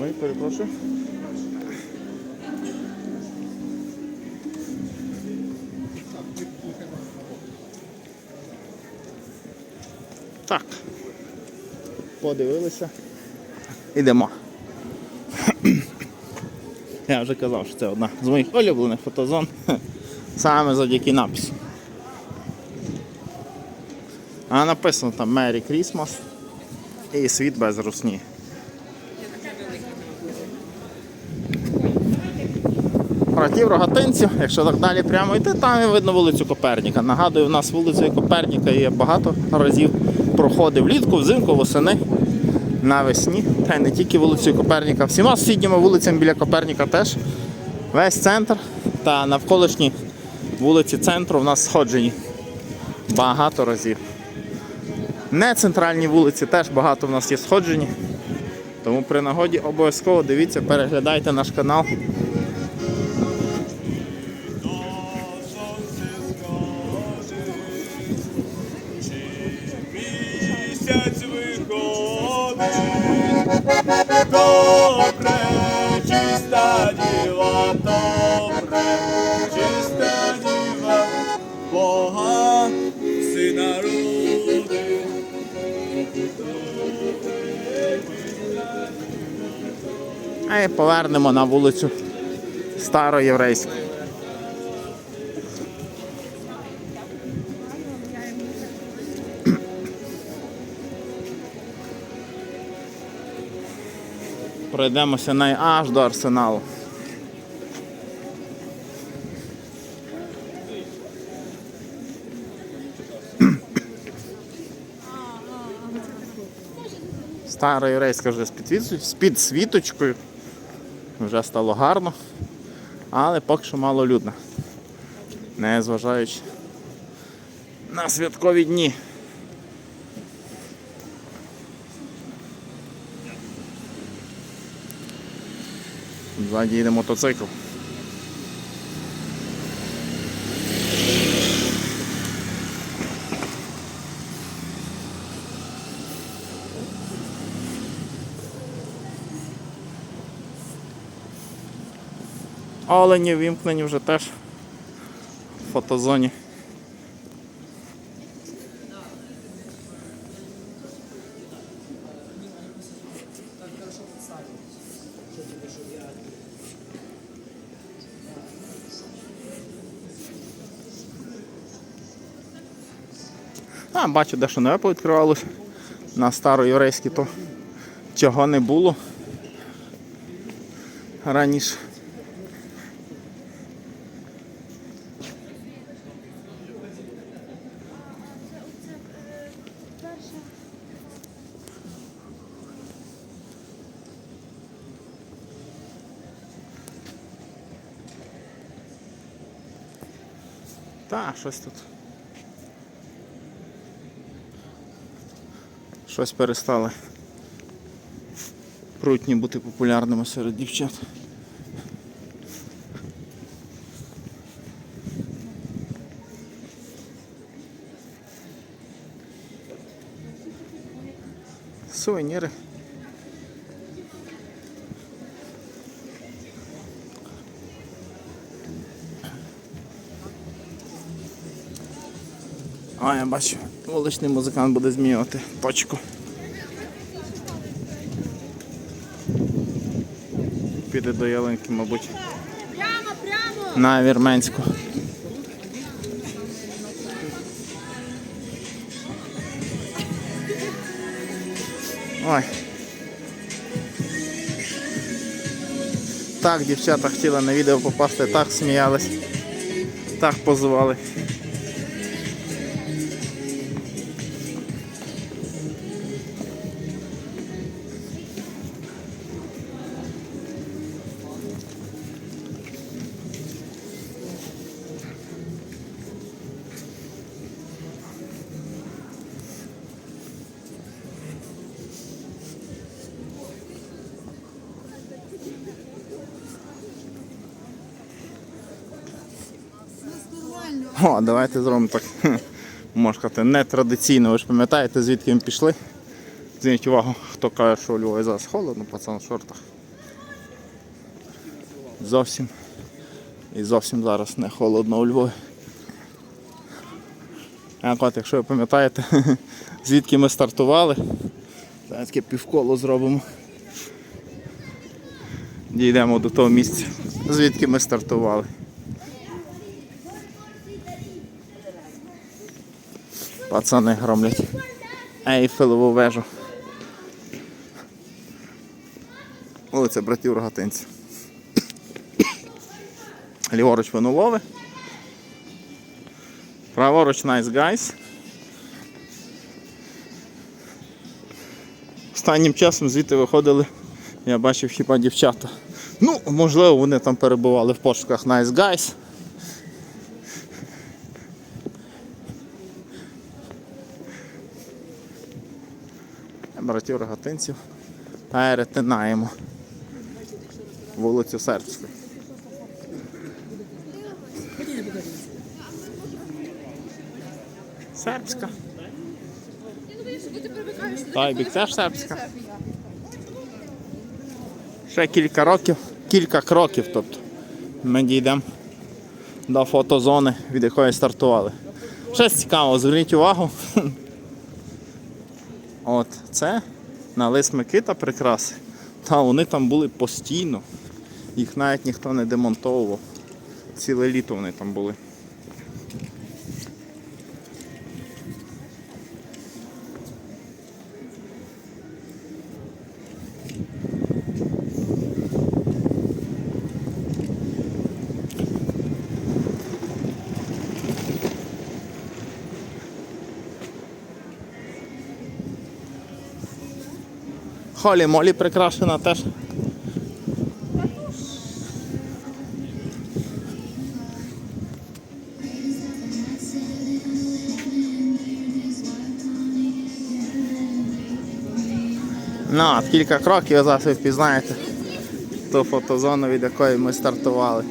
Ой, перепрошую. Так. Подивилися. Ідемо. Я вже казав, що це одна з моїх улюблених фотозон. Саме завдяки напису. А написано там Merry Christmas і світ без русні. Братів рогатинців, якщо так далі прямо йти, там і видно вулицю Коперніка. Нагадую, у нас вулицею Коперніка є багато разів проходив влітку, взимку, восени, навесні. Та й не тільки вулицею Коперніка, всіма сусідніми вулицями біля Коперніка теж. Весь центр та навколишні вулиці центру в нас сходжені багато разів. Не центральні вулиці теж багато в нас є сходжені. Тому при нагоді обов'язково дивіться, переглядайте наш канал. добре, і повернемо на вулицю Староєврейську. Пройдемося най аж до арсеналу. Стара єврейська вже з підсвіт- з підсвіточкою. Вже стало гарно, але поки що мало людно. Не зважаючи на святкові дні. Ззаді їде мотоцикл. Олені вімкнені вже теж в фотозоні. А, бачу, дещо нове повідкривалось. На староєврейській то чого не було раніше. Та, щось тут. Щось перестали прутні бути популярними серед дівчат. Сувеніри. А, я бачу, вуличний музикант буде змінювати точку. Піде до ялинки, мабуть. Прямо, прямо! На вірменську. Ой. Так, дівчата хотіли на відео попасти, так сміялись, так позували. О, давайте зробимо так. можна сказати, нетрадиційно. Ви ж пам'ятаєте, звідки ми пішли? Зверніть увагу, хто каже, що у Львові зараз холодно, пацан в шортах. Зовсім. І зовсім зараз не холодно у Львові. А от, якщо ви пам'ятаєте, звідки ми стартували, зараз таке півколо зробимо. Дійдемо до того місця, звідки ми стартували. Пацани громлять Ейфелеву вежу. Вулиця братів Рогатинців. Ліворуч Винулове. Праворуч Nice Guys. Останнім часом звідти виходили, я бачив хіба дівчата. Ну, можливо, вони там перебували в пошуках Nice Guys. Братів рогатинців перетинаємо вулицю Сербську. Сербська. Тайбік теж сербська. Ще кілька років, кілька кроків, тобто ми дійдемо до фотозони, від якої стартували. Щось цікаво, зверніть увагу. От це на лис Микита прикраси. Та вони там були постійно. Їх навіть ніхто не демонтовував. Ціле літо вони там були. Холі молі прикрашена теж. Ну, от кілька кроків зараз ви впізнаєте ту фотозону, від якої ми стартували.